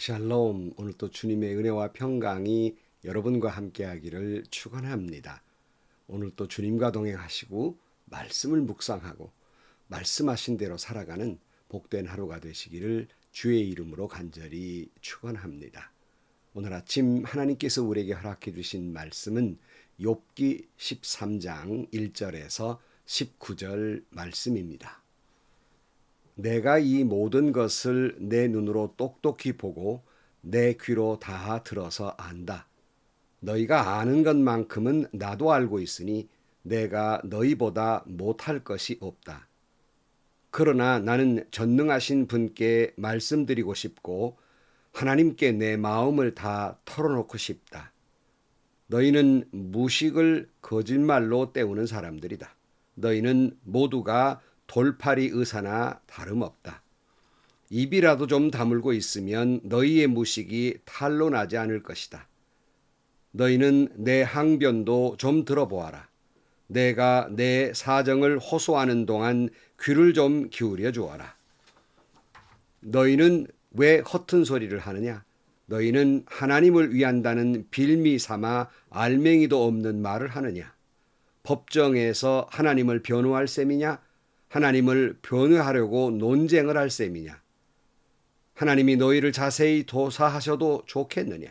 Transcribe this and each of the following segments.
샬롬 오늘 또 주님의 은혜와 평강이 여러분과 함께하기를 축원합니다. 오늘 또 주님과 동행하시고 말씀을 묵상하고 말씀하신 대로 살아가는 복된 하루가 되시기를 주의 이름으로 간절히 축원합니다. 오늘 아침 하나님께서 우리에게 허락해 주신 말씀은 욥기 13장 1절에서 19절 말씀입니다. 내가 이 모든 것을 내 눈으로 똑똑히 보고 내 귀로 다 들어서 안다. 너희가 아는 것만큼은 나도 알고 있으니 내가 너희보다 못할 것이 없다. 그러나 나는 전능하신 분께 말씀드리고 싶고 하나님께 내 마음을 다 털어놓고 싶다. 너희는 무식을 거짓말로 때우는 사람들이다. 너희는 모두가 돌팔이 의사나 다름없다. 입이라도 좀 다물고 있으면 너희의 무식이 탈로 나지 않을 것이다. 너희는 내 항변도 좀 들어보아라. 내가 내 사정을 호소하는 동안 귀를 좀 기울여 주어라. 너희는 왜 허튼 소리를 하느냐? 너희는 하나님을 위한다는 빌미 삼아 알맹이도 없는 말을 하느냐? 법정에서 하나님을 변호할 셈이냐? 하나님을 변호하려고 논쟁을 할 셈이냐? 하나님이 너희를 자세히 도사하셔도 좋겠느냐?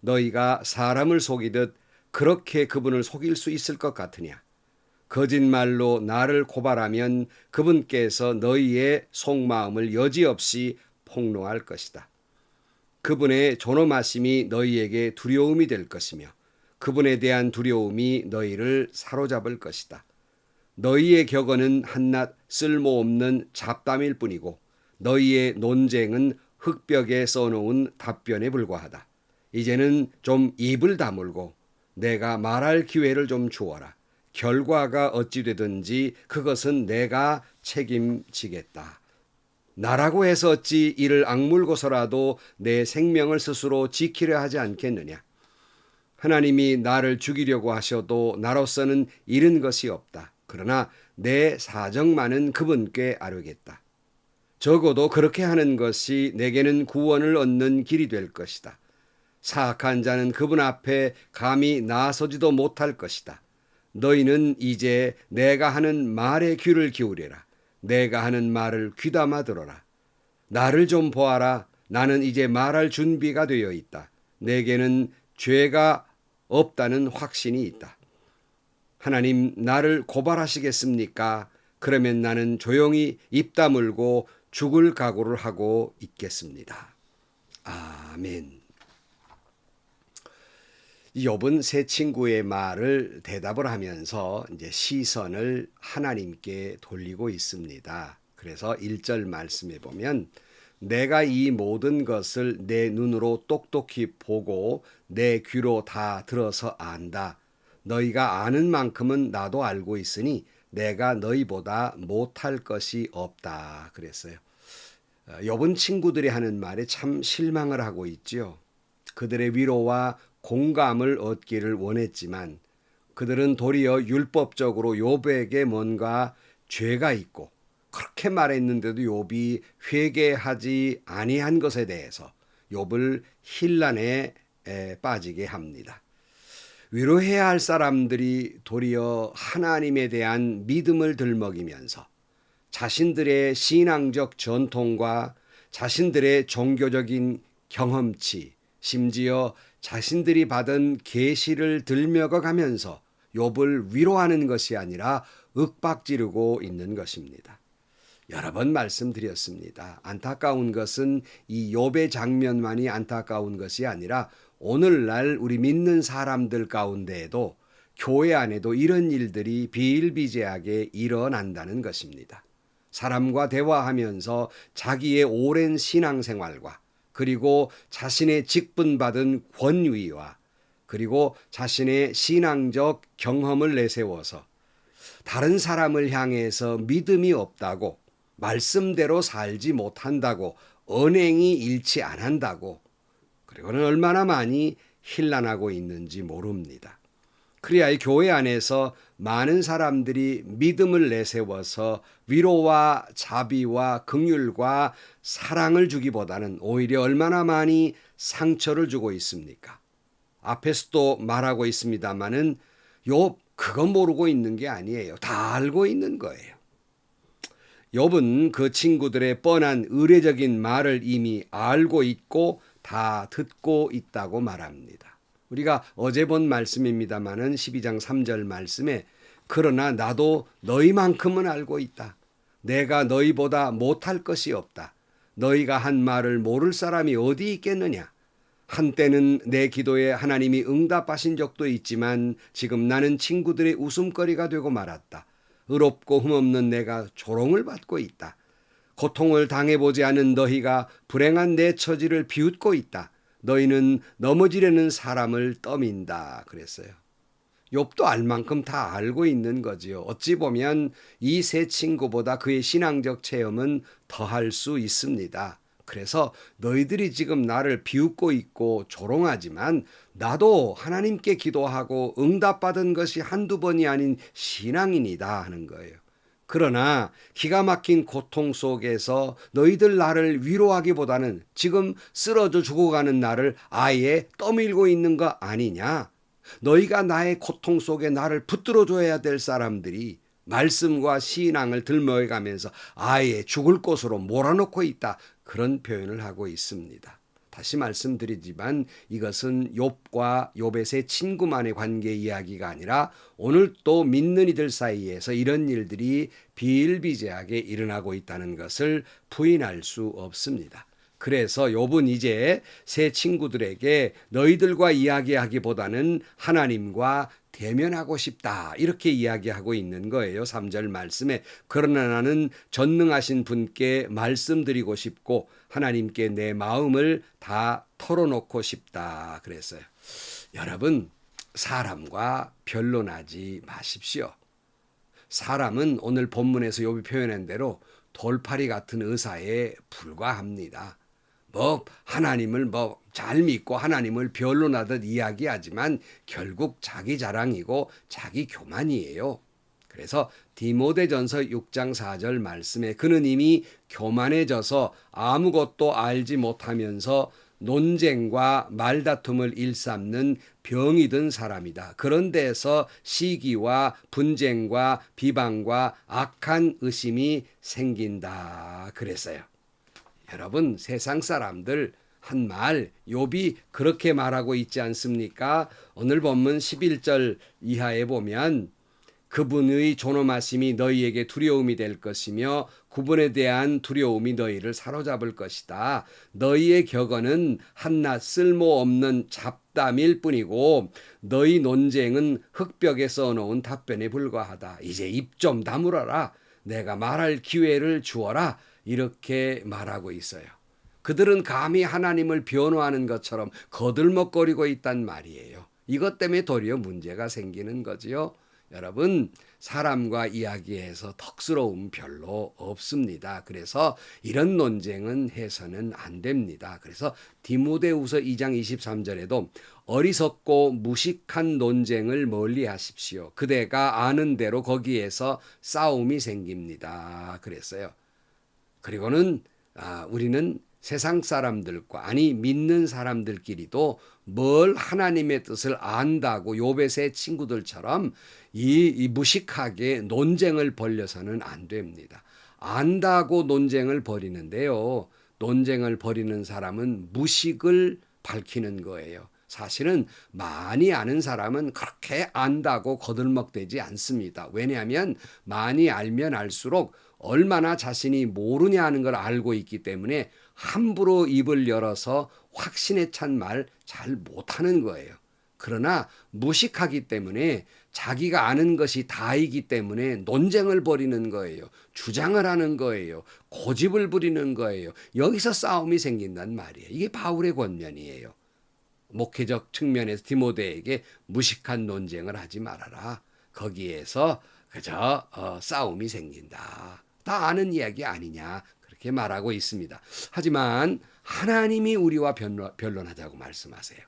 너희가 사람을 속이듯 그렇게 그분을 속일 수 있을 것 같으냐? 거짓말로 나를 고발하면 그분께서 너희의 속마음을 여지없이 폭로할 것이다. 그분의 존엄하심이 너희에게 두려움이 될 것이며 그분에 대한 두려움이 너희를 사로잡을 것이다. 너희의 격언은 한낱 쓸모없는 잡담일 뿐이고 너희의 논쟁은 흙벽에 써놓은 답변에 불과하다. 이제는 좀 입을 다물고 내가 말할 기회를 좀 주어라. 결과가 어찌 되든지 그것은 내가 책임지겠다. 나라고 해서 어찌 이를 악물고서라도 내 생명을 스스로 지키려 하지 않겠느냐. 하나님이 나를 죽이려고 하셔도 나로서는 잃은 것이 없다. 그러나 내 사정만은 그분께 아뢰겠다. 적어도 그렇게 하는 것이 내게는 구원을 얻는 길이 될 것이다. 사악한 자는 그분 앞에 감히 나서지도 못할 것이다. 너희는 이제 내가 하는 말에 귀를 기울여라. 내가 하는 말을 귀담아 들어라. 나를 좀 보아라. 나는 이제 말할 준비가 되어 있다. 내게는 죄가 없다는 확신이 있다. 하나님, 나를 고발하시겠습니까? 그러면 나는 조용히 입 다물고 죽을 각오를 하고 있겠습니다. 아멘. 욥은 세 친구의 말을 대답을 하면서 이제 시선을 하나님께 돌리고 있습니다. 그래서 1절 말씀에 보면 내가 이 모든 것을 내 눈으로 똑똑히 보고 내 귀로 다 들어서 안다. 너희가 아는 만큼은 나도 알고 있으니 내가 너희보다 못할 것이 없다. 그랬어요. 욥은 친구들이 하는 말에 참 실망을 하고 있지요. 그들의 위로와 공감을 얻기를 원했지만 그들은 도리어 율법적으로 욥에게 뭔가 죄가 있고 그렇게 말했는데도 욥이 회개하지 아니한 것에 대해서 욥을 혼란에 빠지게 합니다. 위로해야 할 사람들이 도리어 하나님에 대한 믿음을 들먹이면서 자신들의 신앙적 전통과 자신들의 종교적인 경험치, 심지어 자신들이 받은 계시를 들먹어 가면서 욥을 위로하는 것이 아니라 윽박지르고 있는 것입니다. 여러 번 말씀드렸습니다. 안타까운 것은 이 욥의 장면만이 안타까운 것이 아니라 오늘날 우리 믿는 사람들 가운데에도 교회 안에도 이런 일들이 비일비재하게 일어난다는 것입니다. 사람과 대화하면서 자기의 오랜 신앙생활과 그리고 자신의 직분받은 권위와 그리고 자신의 신앙적 경험을 내세워서 다른 사람을 향해서 믿음이 없다고 말씀대로 살지 못한다고 언행이 일치 안 한다고 그리고는 얼마나 많이 힐난하고 있는지 모릅니다. 그래야 이 교회 안에서 많은 사람들이 믿음을 내세워서 위로와 자비와 긍휼과 사랑을 주기보다는 오히려 얼마나 많이 상처를 주고 있습니까? 앞에서도 말하고 있습니다마는 욥 그거 모르고 있는 게 아니에요. 다 알고 있는 거예요. 욥은 그 친구들의 뻔한 의례적인 말을 이미 알고 있고 다 듣고 있다고 말합니다. 우리가 어제 본 말씀입니다마는 12장 3절 말씀에 그러나 나도 너희만큼은 알고 있다. 내가 너희보다 못할 것이 없다. 너희가 한 말을 모를 사람이 어디 있겠느냐? 한때는 내 기도에 하나님이 응답하신 적도 있지만 지금 나는 친구들의 웃음거리가 되고 말았다. 의롭고 흠없는 내가 조롱을 받고 있다. 고통을 당해보지 않은 너희가 불행한 내 처지를 비웃고 있다. 너희는 넘어지려는 사람을 떠민다. 그랬어요. 욥도 알 만큼 다 알고 있는 거지요. 어찌 보면 이 세 친구보다 그의 신앙적 체험은 더할 수 있습니다. 그래서 너희들이 지금 나를 비웃고 있고 조롱하지만 나도 하나님께 기도하고 응답받은 것이 한두 번이 아닌 신앙인이다 하는 거예요. 그러나 기가 막힌 고통 속에서 너희들 나를 위로하기보다는 지금 쓰러져 죽어가는 나를 아예 떠밀고 있는 거 아니냐? 너희가 나의 고통 속에 나를 붙들어 줘야 될 사람들이 말씀과 신앙을 들먹여 가면서 아예 죽을 곳으로 몰아넣고 있다. 그런 표현을 하고 있습니다. 다시 말씀드리지만 이것은 욥과 욥의 세 친구만의 관계 이야기가 아니라 오늘 또 믿는 이들 사이에서 이런 일들이 비일비재하게 일어나고 있다는 것을 부인할 수 없습니다. 그래서 욥은 이제 새 친구들에게 너희들과 이야기하기보다는 하나님과 대면하고 싶다. 이렇게 이야기하고 있는 거예요. 3절 말씀에. 그러나 나는 전능하신 분께 말씀드리고 싶고 하나님께 내 마음을 다 털어놓고 싶다. 그랬어요. 여러분, 사람과 변론하지 마십시오. 사람은 오늘 본문에서 욥이 표현한 대로 돌파리 같은 의사에 불과합니다. 뭐 하나님을 뭐 잘 믿고 하나님을 변론하듯 이야기하지만 결국 자기 자랑이고 자기 교만이에요. 그래서 디모데전서 6장 4절 말씀에 그는 이미 교만해져서 아무것도 알지 못하면서 논쟁과 말다툼을 일삼는 병이 든 사람이다. 그런 데서 시기와 분쟁과 비방과 악한 의심이 생긴다. 그랬어요. 여러분 세상 사람들 한 말 욥이 그렇게 말하고 있지 않습니까? 오늘 본문 11절 이하에 보면 그분의 존엄하심이 너희에게 두려움이 될 것이며 구분에 대한 두려움이 너희를 사로잡을 것이다. 너희의 격언은 한낱 쓸모없는 잡담일 뿐이고 너희 논쟁은 흙벽에 써놓은 답변에 불과하다. 이제 입 좀 다물어라. 내가 말할 기회를 주어라. 이렇게 말하고 있어요. 그들은 감히 하나님을 변호하는 것처럼 거들먹거리고 있단 말이에요. 이것 때문에 도리어 문제가 생기는 거지요. 여러분, 사람과 이야기해서 덕스러움 별로 없습니다. 그래서 이런 논쟁은 해서는 안 됩니다. 그래서 디모데후서 2장 23절에도 어리석고 무식한 논쟁을 멀리 하십시오. 그대가 아는 대로 거기에서 싸움이 생깁니다. 그랬어요. 그리고는 아, 우리는 세상 사람들과 아니 믿는 사람들끼리도 뭘 하나님의 뜻을 안다고 요베의 세 친구들처럼 이, 이 무식하게 논쟁을 벌려서는 안 됩니다. 안다고 논쟁을 벌이는데요. 논쟁을 벌이는 사람은 무식을 밝히는 거예요. 사실은 많이 아는 사람은 그렇게 안다고 거들먹대지 않습니다. 왜냐하면 많이 알면 알수록 얼마나 자신이 모르냐 하는 걸 알고 있기 때문에 함부로 입을 열어서 확신에 찬 말 잘 못하는 거예요. 그러나 무식하기 때문에 자기가 아는 것이 다이기 때문에 논쟁을 벌이는 거예요. 주장을 하는 거예요. 고집을 부리는 거예요. 여기서 싸움이 생긴단 말이에요. 이게 바울의 권면이에요. 목회적 측면에서 디모데에게 무식한 논쟁을 하지 말아라. 거기에서 그저 어, 싸움이 생긴다. 다 아는 이야기 아니냐. 그렇게 말하고 있습니다. 하지만 하나님이 우리와 변론, 변론하자고 말씀하세요.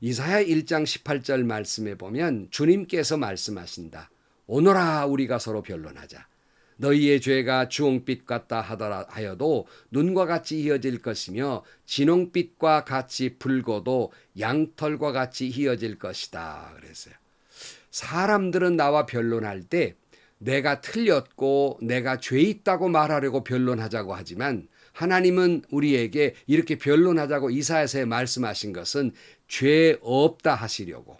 이사야 1장 18절 말씀에 보면 주님께서 말씀하신다. 오너라 우리가 서로 변론하자. 너희의 죄가 주홍빛 같다 하더라 하여도 눈과 같이 희어질 것이며 진홍빛과 같이 붉어도 양털과 같이 희어질 것이다. 그랬어요. 사람들은 나와 변론할 때 내가 틀렸고 내가 죄 있다고 말하려고 변론하자고 하지만 하나님은 우리에게 이렇게 변론하자고 이사야서에 말씀하신 것은 죄 없다 하시려고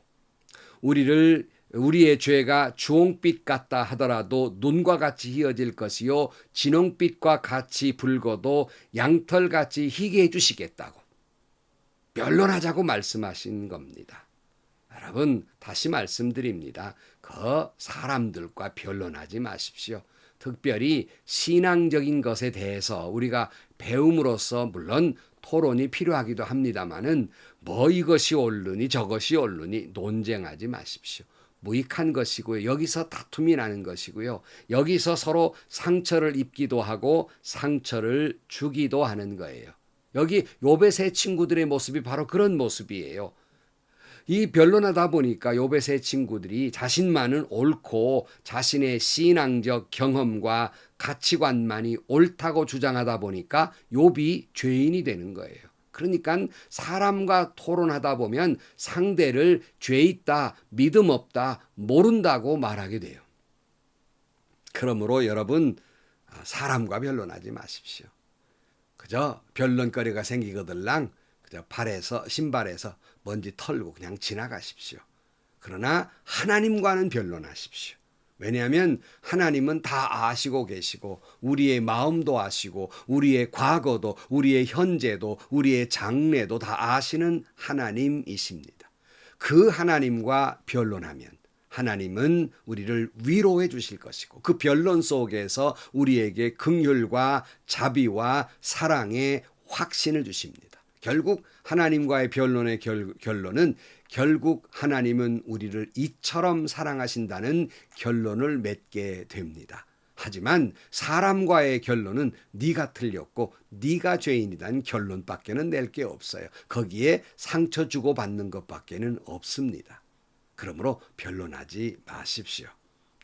우리를 우리의 죄가 주홍빛 같다 하더라도 눈과 같이 희어질 것이요 진홍빛과 같이 붉어도 양털같이 희게 해 주시겠다고 변론하자고 말씀하신 겁니다. 여러분 다시 말씀드립니다. 그 사람들과 변론하지 마십시오. 특별히 신앙적인 것에 대해서 우리가 배움으로써 물론 토론이 필요하기도 합니다마는 뭐 이것이 옳으니 저것이 옳으니 논쟁하지 마십시오. 무익한 것이고요. 여기서 다툼이 나는 것이고요. 여기서 서로 상처를 입기도 하고 상처를 주기도 하는 거예요. 여기 세 친구들의 모습이 바로 그런 모습이에요. 이 변론하다 보니까 세 친구들이 자신만은 옳고 자신의 신앙적 경험과 가치관만이 옳다고 주장하다 보니까 욥이 죄인이 되는 거예요. 그러니까 사람과 토론하다 보면 상대를 죄 있다, 믿음 없다, 모른다고 말하게 돼요. 그러므로 여러분 사람과 변론하지 마십시오. 그저 변론거리가 생기거들랑 그저 발에서 신발에서 먼지 털고 그냥 지나가십시오. 그러나 하나님과는 변론하십시오. 왜냐하면 하나님은 다 아시고 계시고 우리의 마음도 아시고 우리의 과거도 우리의 현재도 우리의 장래도 다 아시는 하나님이십니다. 그 하나님과 변론하면 하나님은 우리를 위로해 주실 것이고 그 변론 속에서 우리에게 긍휼과 자비와 사랑의 확신을 주십니다. 결국 하나님과의 변론의 결, 결론은 결국 하나님은 우리를 이처럼 사랑하신다는 결론을 맺게 됩니다. 하지만 사람과의 결론은 네가 틀렸고 네가 죄인이란 결론밖에는 낼 게 없어요. 거기에 상처 주고 받는 것밖에는 없습니다. 그러므로 변론하지 마십시오.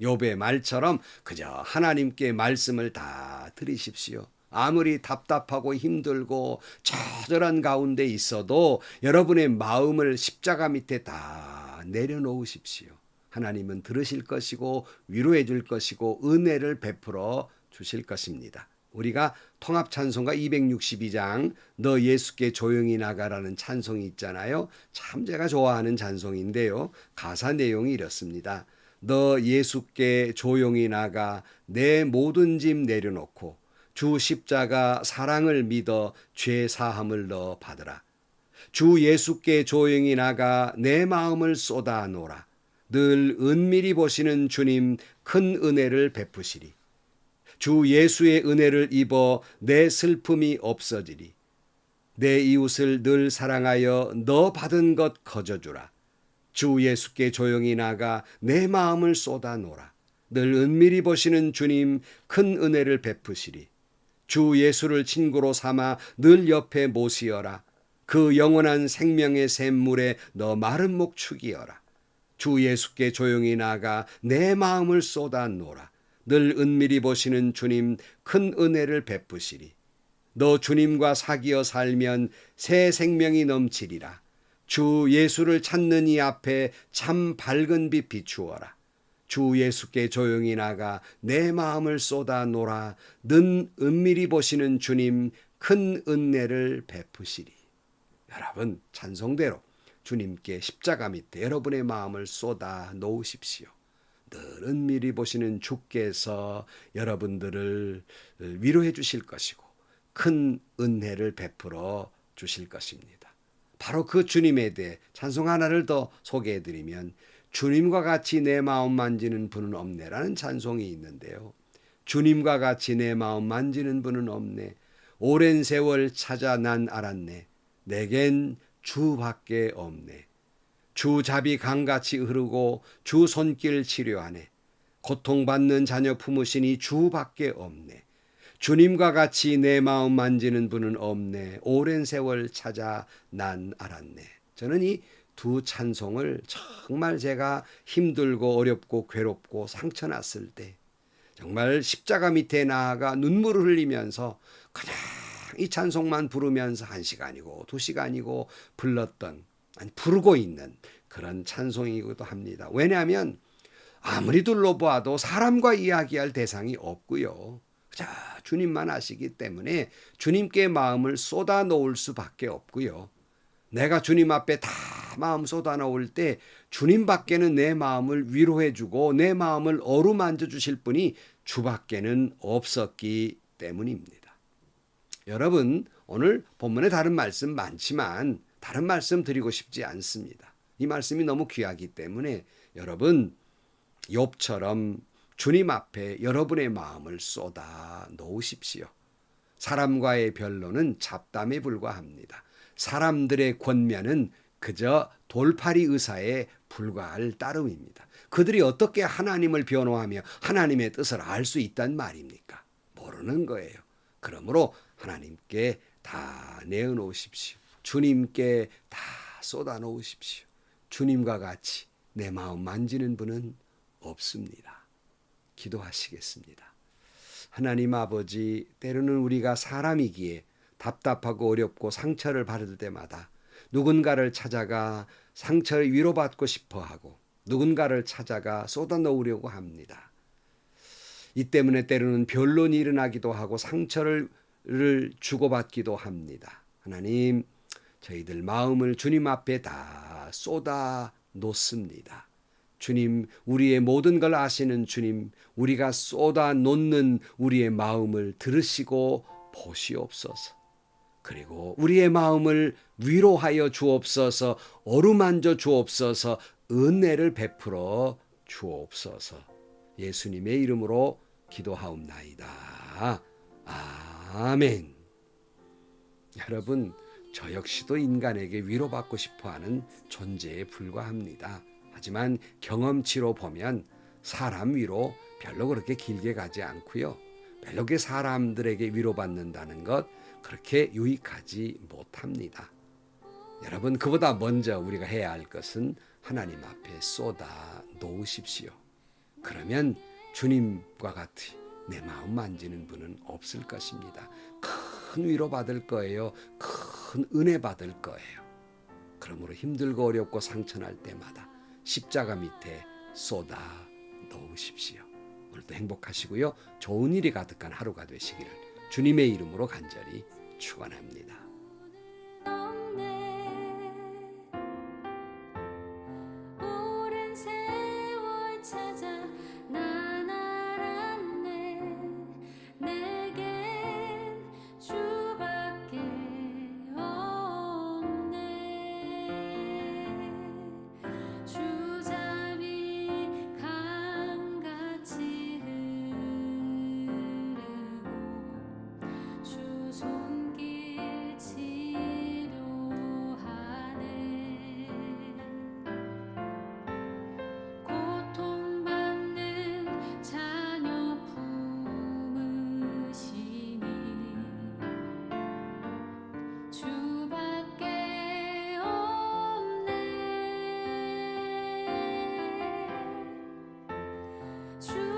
욥의 말처럼 그저 하나님께 말씀을 다 들으십시오. 아무리 답답하고 힘들고 처절한 가운데 있어도 여러분의 마음을 십자가 밑에 다 내려놓으십시오. 하나님은 들으실 것이고 위로해 줄 것이고 은혜를 베풀어 주실 것입니다. 우리가 통합 찬송가 262장 너 예수께 조용히 나가라는 찬송이 있잖아요. 참 제가 좋아하는 찬송인데요. 가사 내용이 이렇습니다. 너 예수께 조용히 나가 내 모든 짐 내려놓고 주 십자가 사랑을 믿어 죄 사함을 너 받으라. 주 예수께 조용히 나가 내 마음을 쏟아 놓으라. 늘 은밀히 보시는 주님 큰 은혜를 베푸시리. 주 예수의 은혜를 입어 내 슬픔이 없어지리. 내 이웃을 늘 사랑하여 너 받은 것 거저주라. 주 예수께 조용히 나가 내 마음을 쏟아 놓으라. 늘 은밀히 보시는 주님 큰 은혜를 베푸시리. 주 예수를 친구로 삼아 늘 옆에 모시어라. 그 영원한 생명의 샘물에 너 마른 목 축이어라. 주 예수께 조용히 나가 내 마음을 쏟아 놓으라. 늘 은밀히 보시는 주님 큰 은혜를 베푸시리. 너 주님과 사귀어 살면 새 생명이 넘치리라. 주 예수를 찾는 이 앞에 참 밝은 빛 비추어라. 주 예수께 조용히 나가 내 마음을 쏟아 놓라. 는 은밀히 보시는 주님 큰 은혜를 베푸시리. 여러분 찬송대로 주님께 십자가 밑에 여러분의 마음을 쏟아 놓으십시오. 늘 은밀히 보시는 주께서 여러분들을 위로해 주실 것이고 큰 은혜를 베풀어 주실 것입니다. 바로 그 주님에 대해 찬송 하나를 더 소개해 드리면 주님과 같이 내 마음 만지는 분은 없네라는 찬송이 있는데요. 주님과 같이 내 마음 만지는 분은 없네. 오랜 세월 찾아 난 알았네. 내겐 주밖에 없네. 주 잡이 강같이 흐르고 주 손길 치료하네. 고통받는 자녀 품으시니 주밖에 없네. 주님과 같이 내 마음 만지는 분은 없네. 오랜 세월 찾아 난 알았네. 저는 이 두 찬송을 정말 제가 힘들고 어렵고 괴롭고 상처났을 때 정말 십자가 밑에 나아가 눈물을 흘리면서 그냥 이 찬송만 부르면서 한 시간이고 두 시간이고 불렀던 아니 부르고 있는 그런 찬송이기도 합니다. 왜냐하면 아무리 둘러보아도 사람과 이야기할 대상이 없고요. 자, 주님만 아시기 때문에 주님께 마음을 쏟아 놓을 수밖에 없고요. 내가 주님 앞에 다 마음 쏟아 놓을 때 주님밖에는 내 마음을 위로해 주고 내 마음을 어루만져 주실 분이 주밖에는 없었기 때문입니다. 여러분, 오늘 본문에 다른 말씀 많지만 다른 말씀 드리고 싶지 않습니다. 이 말씀이 너무 귀하기 때문에 여러분 욥처럼 주님 앞에 여러분의 마음을 쏟아 놓으십시오. 사람과의 변론은 잡담에 불과합니다. 사람들의 권면은 그저 돌팔이 의사에 불과할 따름입니다. 그들이 어떻게 하나님을 변호하며 하나님의 뜻을 알 수 있단 말입니까? 모르는 거예요. 그러므로 하나님께 다 내어놓으십시오. 주님께 다 쏟아 놓으십시오. 주님과 같이 내 마음 만지는 분은 없습니다. 기도하시겠습니다. 하나님 아버지, 때로는 우리가 사람이기에 답답하고 어렵고 상처를 받을 때마다 누군가를 찾아가 상처를 위로받고 싶어 하고 누군가를 찾아가 쏟아 놓으려고 합니다. 이 때문에 때로는 변론이 일어나기도 하고 상처를 주고받기도 합니다. 하나님, 저희들 마음을 주님 앞에 다 쏟아 놓습니다. 주님, 우리의 모든 걸 아시는 주님, 우리가 쏟아 놓는 우리의 마음을 들으시고 보시옵소서. 그리고 우리의 마음을 위로하여 주옵소서, 어루만져 주옵소서, 은혜를 베풀어 주옵소서. 예수님의 이름으로 기도하옵나이다. 아멘. 여러분, 저 역시도 인간에게 위로받고 싶어 하는 존재에 불과합니다. 하지만 경험치로 보면 사람 위로 별로 그렇게 길게 가지 않고요. 별로 그 사람들에게 위로받는다는 것 그렇게 유익하지 못합니다. 여러분 그보다 먼저 우리가 해야 할 것은 하나님 앞에 쏟아 놓으십시오. 그러면 주님과 같이 내 마음 만지는 분은 없을 것입니다. 큰 위로 받을 거예요. 큰 은혜 받을 거예요. 그러므로 힘들고 어렵고 상처날 때마다 십자가 밑에 쏟아 놓으십시오. 오늘도 행복하시고요. 좋은 일이 가득한 하루가 되시기를 주님의 이름으로 간절히 축원합니다. true.